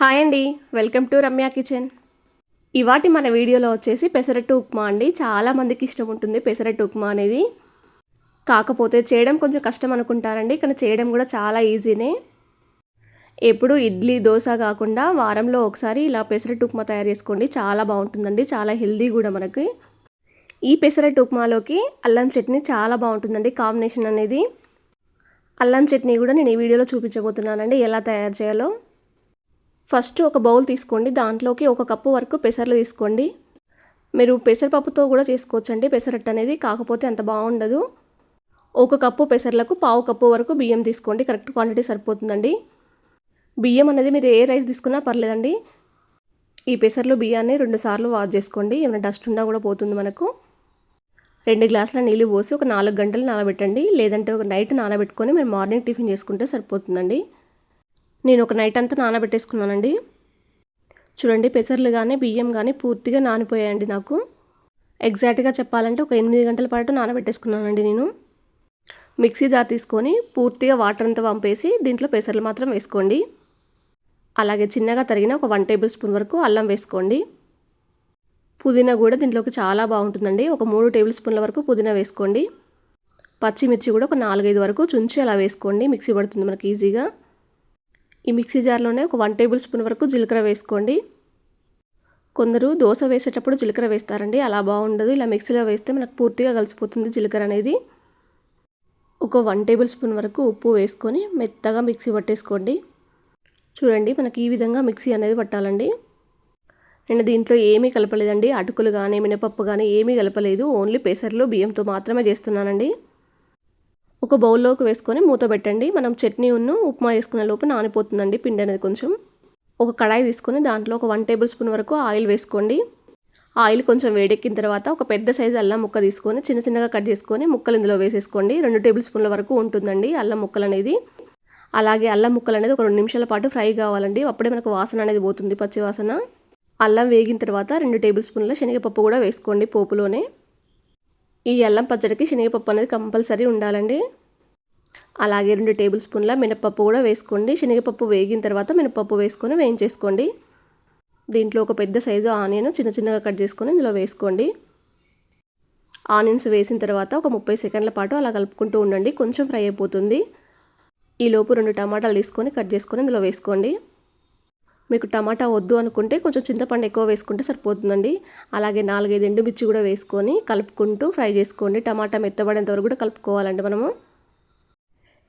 Hi అండి. Welcome to Ramya kitchen. ఇవాటి మన వీడియోలో వచ్చేసి పెసరట్టు ఉప్మా అండి. చాలామందికి ఇష్టం ఉంటుంది పెసరట్టు ఉప్మా అనేది. కాకపోతే చేయడం కొంచెం కష్టం అనుకుంటారండి కానీ చేయడం కూడా చాలా ఈజీనే. ఎప్పుడు ఇడ్లీ దోశ కాకుండా వారంలో ఒకసారి ఇలా పెసరట్టు ఉప్మా తయారు చేసుకోండి. చాలా బాగుంటుందండి చాలా హెల్దీ కూడా మనకి. ఈ పెసరట్టు ఉప్మాలోకి అల్లం చట్నీ చాలా బాగుంటుందండి కాంబినేషన్ అనేది. అల్లం చట్నీ కూడా నేను ఈ వీడియోలో చూపించబోతున్నానండి ఎలా తయారు చేయాలో. ఫస్ట్ ఒక బౌల్ తీసుకోండి. దాంట్లోకి ఒక కప్పు వరకు పెసర్లు తీసుకోండి. మీరు పెసరపప్పుతో కూడా చేసుకోవచ్చండి. పెసరట్టు అనేది కాకపోతే అంత బాగుండదు. ఒక కప్పు పెసర్లకు పావు కప్పు వరకు బియ్యం తీసుకోండి. కరెక్ట్ క్వాంటిటీ సరిపోతుందండి. బియ్యం అనేది మీరు ఏ రైస్ తీసుకున్నా పర్లేదండి. ఈ పెసర్లు బియ్యాన్ని రెండు సార్లు వాష్ చేసుకోండి. ఏమైనా డస్ట్ ఉన్నా కూడా పోతుంది మనకు. రెండు గ్లాసుల నీళ్ళు పోసి ఒక నాలుగు గంటలు నానబెట్టండి. లేదంటే ఒక నైట్ నానబెట్టుకొని మీరు మార్నింగ్ టిఫిన్ చేసుకుంటే సరిపోతుందండి. నేను ఒక నైట్ అంతా నానబెట్టేసుకున్నానండి. చూడండి పెసర్లు కానీ బియ్యం కానీ పూర్తిగా నానిపోయాయండి నాకు. ఎగ్జాక్ట్గా చెప్పాలంటే ఒక ఎనిమిది గంటల పాటు నానబెట్టేసుకున్నానండి నేను. మిక్సీ జార్ తీసుకొని పూర్తిగా వాటర్ అంతా పంపేసి దీంట్లో పెసర్లు మాత్రం వేసుకోండి. అలాగే చిన్నగా తరిగిన ఒక వన్ టేబుల్ స్పూన్ వరకు అల్లం వేసుకోండి. పుదీనా కూడా దీంట్లోకి చాలా బాగుంటుందండి. ఒక మూడు టేబుల్ స్పూన్ల వరకు పుదీనా వేసుకోండి. పచ్చిమిర్చి కూడా ఒక నాలుగైదు వరకు చుంచి అలా వేసుకోండి. మిక్సీ పడుతుంది మనకి ఈజీగా. ఈ మిక్సీ జార్లోనే ఒక వన్ టేబుల్ స్పూన్ వరకు జీలకర్ర వేసుకోండి. కొందరు దోశ వేసేటప్పుడు జీలకర్ర వేస్తారండి. అలా బాగుండదు. ఇలా మిక్సీలో వేస్తే మనకు పూర్తిగా కలిసిపోతుంది జీలకర్ర అనేది. ఒక వన్ టేబుల్ స్పూన్ వరకు ఉప్పు వేసుకొని మెత్తగా మిక్సీ పట్టేసుకోండి. చూడండి మనకి ఈ విధంగా మిక్సీ అనేది పట్టాలండి. నేను దీంట్లో ఏమీ కలపలేదండి. అటుకులు కానీ మినపప్పు కానీ ఏమీ కలపలేదు. ఓన్లీ పెసర్లు బియ్యంతో మాత్రమే చేస్తున్నానండి. ఒక బౌల్లోకి వేసుకొని మూత పెట్టండి. మనం చట్నీ ఉన్ను ఉప్మా వేసుకునే లోపు నానిపోతుందండి పిండి అనేది కొంచెం. ఒక కడాయి తీసుకొని దాంట్లో ఒక వన్ టేబుల్ స్పూన్ వరకు ఆయిల్ వేసుకోండి. ఆయిల్ కొంచెం వేడెక్కిన తర్వాత ఒక పెద్ద సైజు అల్లం ముక్క తీసుకొని చిన్న చిన్నగా కట్ చేసుకొని ముక్కలు ఇందులో వేసేసుకోండి. రెండు టేబుల్ స్పూన్ల వరకు ఉంటుందండి అల్లం ముక్కలు అనేది. అలాగే అల్లం ముక్కలు అనేది ఒక రెండు నిమిషాల పాటు ఫ్రై కావాలండి. అప్పుడే మనకు వాసన అనేది పోతుంది పచ్చి వాసన. అల్లం వేగిన తర్వాత రెండు టేబుల్ స్పూన్ల శనగపప్పు కూడా వేసుకోండి పోపులోనే. ఈ అల్లం పచ్చడికి శనగపప్పు అనేది కంపల్సరీ ఉండాలండి. అలాగే రెండు టేబుల్ స్పూన్ల మినపప్పు కూడా వేసుకోండి. శనగపప్పు వేగిన తర్వాత మినపప్పు వేసుకొని వేయించేసుకోండి. దీంట్లో ఒక పెద్ద సైజు ఆనియన్ చిన్న చిన్నగా కట్ చేసుకొని ఇందులో వేసుకోండి. ఆనియన్స్ వేసిన తర్వాత ఒక ముప్పై సెకండ్ల పాటు అలా కలుపుకుంటూ ఉండండి. కొంచెం ఫ్రై అయిపోతుంది. ఈలోపు రెండు టమాటాలు తీసుకొని కట్ చేసుకొని ఇందులో వేసుకోండి. మీకు టమాటా వద్దు అనుకుంటే కొంచెం చింతపండు ఎక్కువ వేసుకుంటే సరిపోతుందండి. అలాగే నాలుగైదు ఎండుమిర్చి కూడా వేసుకొని కలుపుకుంటూ ఫ్రై చేసుకోండి. టమాటా మెత్తబడేంత వరకు కూడా కలుపుకోవాలండి మనము.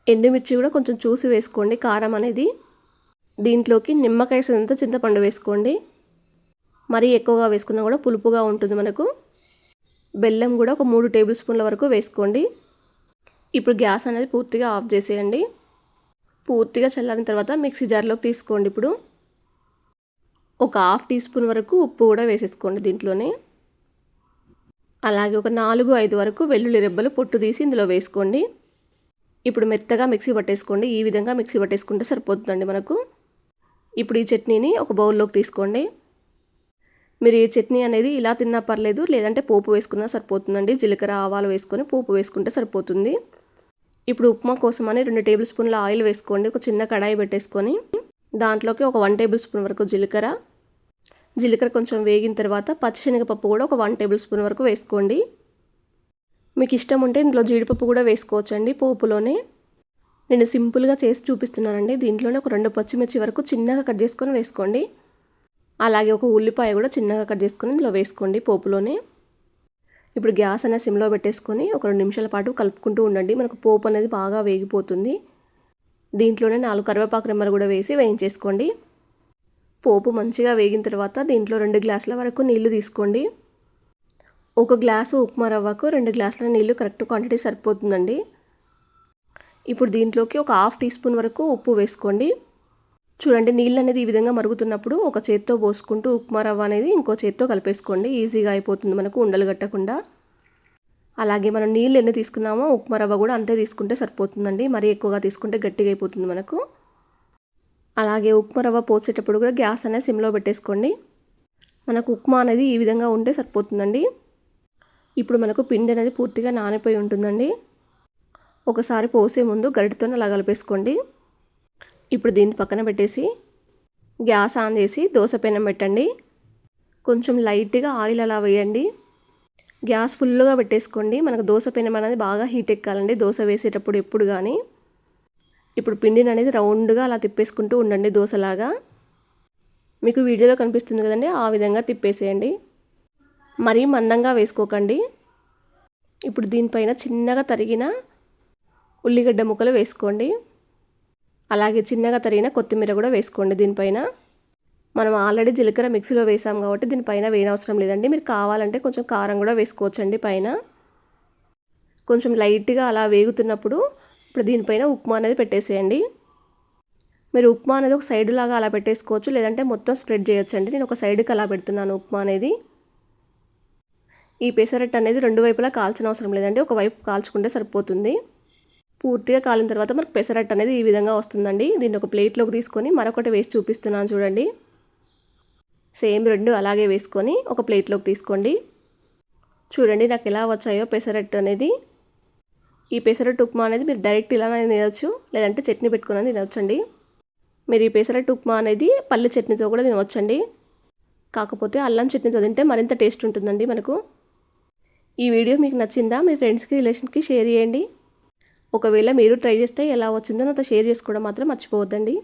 ఎండుమిర్చి కూడా కొంచెం చూసి వేసుకోండి. కారం అనేది దీంట్లోకి నిమ్మకాయ సంత చింతపండు వేసుకోండి. మరీ ఎక్కువగా వేసుకున్నా కూడా పులుపుగా ఉంటుంది మనకు. బెల్లం కూడా ఒక మూడు టేబుల్ స్పూన్ల వరకు వేసుకోండి. ఇప్పుడు గ్యాస్ అనేది పూర్తిగా ఆఫ్ చేసేయండి. పూర్తిగా చల్లారిన తర్వాత మిక్సీ జార్లోకి తీసుకోండి ఇప్పుడు. ఒక హాఫ్ టీ స్పూన్ వరకు ఉప్పు కూడా వేసేసుకోండి దీంట్లోనే. అలాగే ఒక నాలుగు ఐదు వరకు వెల్లుల్లి రెబ్బలు పొట్టు తీసి ఇందులో వేసుకోండి. ఇప్పుడు మెత్తగా మిక్సీ పట్టేసుకోండి. ఈ విధంగా మిక్సీ పట్టేసుకుంటే సరిపోతుందండి మనకు. ఇప్పుడు ఈ చట్నీని ఒక బౌల్లోకి తీసుకోండి. మీరు ఈ చట్నీ అనేది ఇలా తిన్నా పర్లేదు లేదంటే పోపు వేసుకున్నా సరిపోతుందండి. జీలకర్ర ఆవాలు వేసుకొని పోపు వేసుకుంటే సరిపోతుంది. ఇప్పుడు ఉప్మా కోసం అని రెండు టేబుల్ స్పూన్ల ఆయిల్ వేసుకోండి. ఒక చిన్న కడాయి పెట్టేసుకొని దాంట్లోకి ఒక వన్ టేబుల్ స్పూన్ వరకు జీలకర్ర. జీలకర్ర కొంచెం వేగిన తర్వాత పచ్చిశనగపప్పు కూడా ఒక వన్ టేబుల్ స్పూన్ వరకు వేసుకోండి. మీకు ఇష్టం ఉంటే ఇందులో జీడిపప్పు కూడా వేసుకోవచ్చండి పోపులోనే. నేను సింపుల్గా చేసి చూపిస్తున్నానండి. దీంట్లోనే ఒక రెండు పచ్చిమిర్చి వరకు చిన్నగా కట్ చేసుకొని వేసుకోండి. అలాగే ఒక ఉల్లిపాయ కూడా చిన్నగా కట్ చేసుకొని ఇందులో వేసుకోండి పోపులోనే. ఇప్పుడు గ్యాస్ అనేది సిమ్లో పెట్టేసుకొని ఒక రెండు నిమిషాల పాటు కలుపుకుంటూ ఉండండి. మనకు పోపు అనేది బాగా వేగిపోతుంది. దీంట్లోనే నాలుగు కరివేపాకు రెమ్మలు కూడా వేసి వేయించేసుకోండి. పోపు మంచిగా వేగిన తర్వాత దీంట్లో రెండు గ్లాసుల వరకు నీళ్ళు తీసుకోండి. ఒక గ్లాసు ఉప్మా రవ్వకు రెండు గ్లాసుల నీళ్ళు కరెక్ట్ క్వాంటిటీ సరిపోతుందండి. ఇప్పుడు దీంట్లోకి ఒక హాఫ్ టీ స్పూన్ వరకు ఉప్పు వేసుకోండి. చూడండి నీళ్ళు అనేది ఈ విధంగా మరుగుతున్నప్పుడు ఒక చేత్తో పోసుకుంటూ ఉప్మా రవ్వ అనేది ఇంకో చేత్తో కలిపేసుకోండి. ఈజీగా అయిపోతుంది మనకు ఉండలు కట్టకుండా. అలాగే మనం నీళ్ళు ఎన్ని తీసుకున్నామో ఉప్మా రవ్వ కూడా అంతే తీసుకుంటే సరిపోతుందండి. మరీ ఎక్కువగా తీసుకుంటే గట్టిగా అయిపోతుంది మనకు. అలాగే ఉప్మా రవ్వ పోసేటప్పుడు కూడా గ్యాస్ అనేది సిమ్లో పెట్టేసుకోండి. మనకు ఉప్మా అనేది ఈ విధంగా ఉంటే సరిపోతుందండి. ఇప్పుడు మనకు పిండి అనేది పూర్తిగా నానిపోయి ఉంటుందండి. ఒకసారి పోసే ముందు గరిటతో అలా కలిపేసుకోండి. ఇప్పుడు దీన్ని పక్కన పెట్టేసి గ్యాస్ ఆన్ చేసి దోశ పెనం పెట్టండి. కొంచెం లైట్గా ఆయిల్ అలా వేయండి. గ్యాస్ ఫుల్గా పెట్టేసుకోండి. మనకు దోశ పెనం అనేది బాగా హీట్ ఎక్కాలండి. దోశ వేసేటప్పుడు ఎప్పుడు కానీ ఇప్పుడు పిండిని అనేది రౌండ్గా అలా తిప్పేసుకుంటూ ఉండండి దోశలాగా. మీకు వీడియోలో కనిపిస్తుంది కదండి ఆ విధంగా తిప్పేసేయండి. మరీ మందంగా వేసుకోకండి. ఇప్పుడు దీనిపైన చిన్నగా తరిగిన ఉల్లిగడ్డ ముక్కలు వేసుకోండి. అలాగే చిన్నగా తరిగిన కొత్తిమీర కూడా వేసుకోండి దీనిపైన. మనం ఆల్రెడీ జీలకర్ర మిక్సీలో వేసాం కాబట్టి దీనిపైన వేయనవసరం లేదండి. మీరు కావాలంటే కొంచెం కారం కూడా వేసుకోవచ్చండి పైన. కొంచెం లైట్గా అలా వేగుతున్నప్పుడు ఇప్పుడు దీనిపైన ఉప్మా అనేది పెట్టేసేయండి. మీరు ఉప్మా అనేది ఒక సైడ్ లాగా అలా పెట్టేసుకోవచ్చు లేదంటే మొత్తం స్ప్రెడ్ చేయొచ్చండి. నేను ఒక సైడ్కి అలా పెడుతున్నాను ఉప్మా అనేది. ఈ పెసరట్టు అనేది రెండు వైపులా కాల్చిన అవసరం లేదండి. ఒకవైపు కాల్చుకుంటే సరిపోతుంది. పూర్తిగా కాలిన తర్వాత మనకు పెసరట్టు అనేది ఈ విధంగా వస్తుందండి. దీన్ని ఒక ప్లేట్లోకి తీసుకొని మరొకటి వేసి చూపిస్తున్నాను చూడండి. సేమ్ రెండు అలాగే వేసుకొని ఒక ప్లేట్లోకి తీసుకోండి. చూడండి నాకు ఎలా వచ్చాయో పెసరట్టు అనేది. ఈ పెసరట్టు ఉప్మా అనేది మీరు డైరెక్ట్ ఇలానే తినవచ్చు లేదంటే చట్నీ పెట్టుకుని తినవచ్చండి మీరు ఈ పెసరట్టు ఉప్మా అనేది పల్లి చట్నీతో కూడా తినవచ్చండి కాకపోతే అల్లం చట్నీతో తింటే మరింత టేస్ట్ ఉంటుందండి మనకు. ఈ వీడియో మీకు నచ్చిందా? మీ ఫ్రెండ్స్కి రిలేషన్కి షేర్ చేయండి. ఒకవేళ మీరు ట్రై చేస్తే ఎలా వచ్చిందో నాతో షేర్ చేసుకోవడం మాత్రం మర్చిపోవద్దండి.